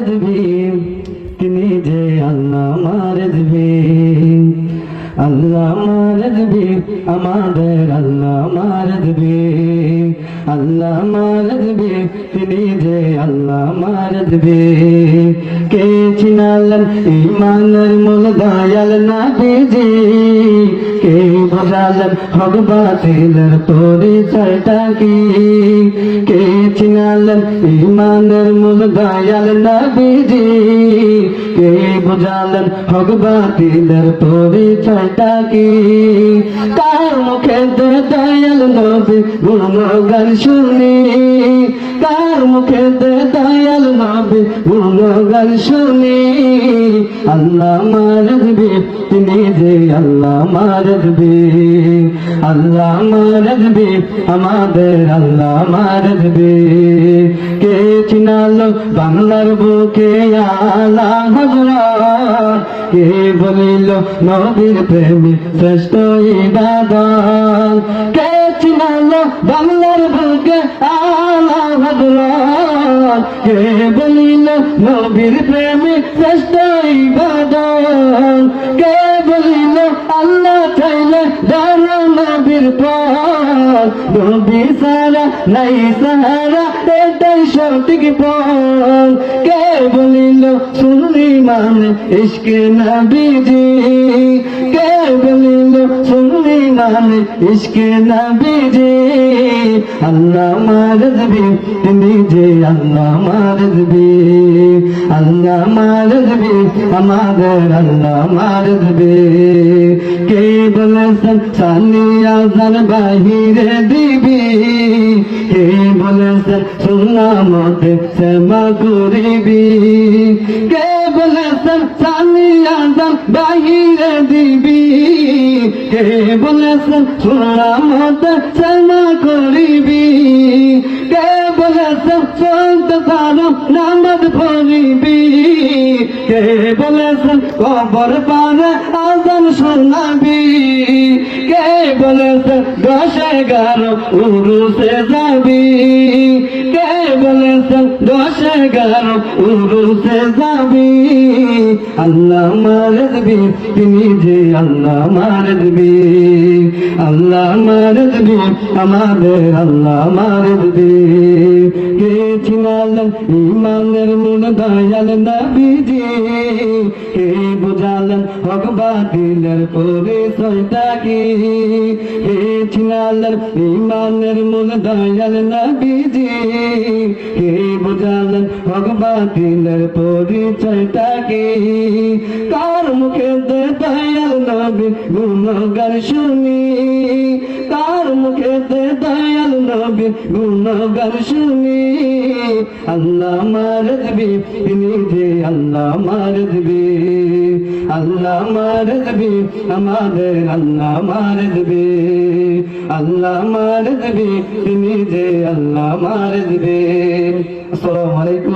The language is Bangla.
দিবি আল্লাহ মার দিবি আমাদের আল্লাহ মার দিবি আল্লাহ মার দিবি তিনি যে আল্লাহ মার দিবি কে চিনালেন ইমানের মূল দয়াল নাবিজি? কে বোঝালেন হক বাতিলের পরিচয়টা কি? কে চিনালেন ইমানের মূল দয়াল নাবিজি? কে বুঝালেন হক বাতিলের পরিচয়টা কি? কার মুখে দয়াল নবী গুণগান শুনি। কার মুখে দয়াল নবী গুণগান শুনি। আল্লাহ মারবে, তিনি যে আল্লাহ মারবে। আল্লাহ মারবে, আমাদের আল্লাহ মারবে। কে চিনালো বাংলার বুকে আলা হজরত? কে বলিল, নবীর প্রেমী শ্রেষ্ঠ ইবাদত? কে চিনালো বাংলার বুকে আলা হজরত কে বলিল, নবীর প্রেমে শ্রেষ্ঠ ইবাদত। কে বলিল, আল্লাহ চাইলে জানো নবীর পথ নবী সারা, নাই সাহারা, এটাই সঠিক পথ কে বলিল শুনলি মানে ইশকে নবীজি। কে বলিল শুনলি মানে ইশকে নবীজি। আল্লাহ মারদবি যে আল্লাহ মারদবি আল্লাহ মারদবি আমাদের আল্লাহ মারদবি কে বলেছেন সানিয়া জান বাহিরে দিবি? কে বলেছেন সুন্না মতে সেবা করিবি কে বলেছেন সানিয়া বাহিরে দিবি? কে বলেছেন সুন্না মতে সেবা করিবি কে বলেছেন সন্ত সারম পড়িবি? কে বলেছেন কবর পারে আজান শোনাবি? কে বলেছেন দশ উরুসে যাবি? কে বলেছেন দশ এগারো উরুসে যাবি? আল্লাহ মারদবি তিনি যে আল্লাহ মারদবি আল্লাহ মারদবি আমাদের আল্লাহ মারদবি কে চিনালেন ইমানের মূল দয়াল নবীজি কে বুঝালেন হক বাতিলের পরিচয়টা কি কে চিনালেন ইমানের মূল দয়াল নবীজি। কে বাতিলের পরিচয়টা কি কার মুখে দয়াল নবী গুণগান শুনি? কার মুখে দয়াল নবী গুণগান শুনি? আল্লাহ মার দিবি তিনি যে আল্লাহ মার দিবি আল্লাহ মার দিবি আমাদের আল্লাহ মার দিবি আল্লাহ মার দিবি তিনি যে আল্লাহ মার দিবি আসসালামু আলাইকুম।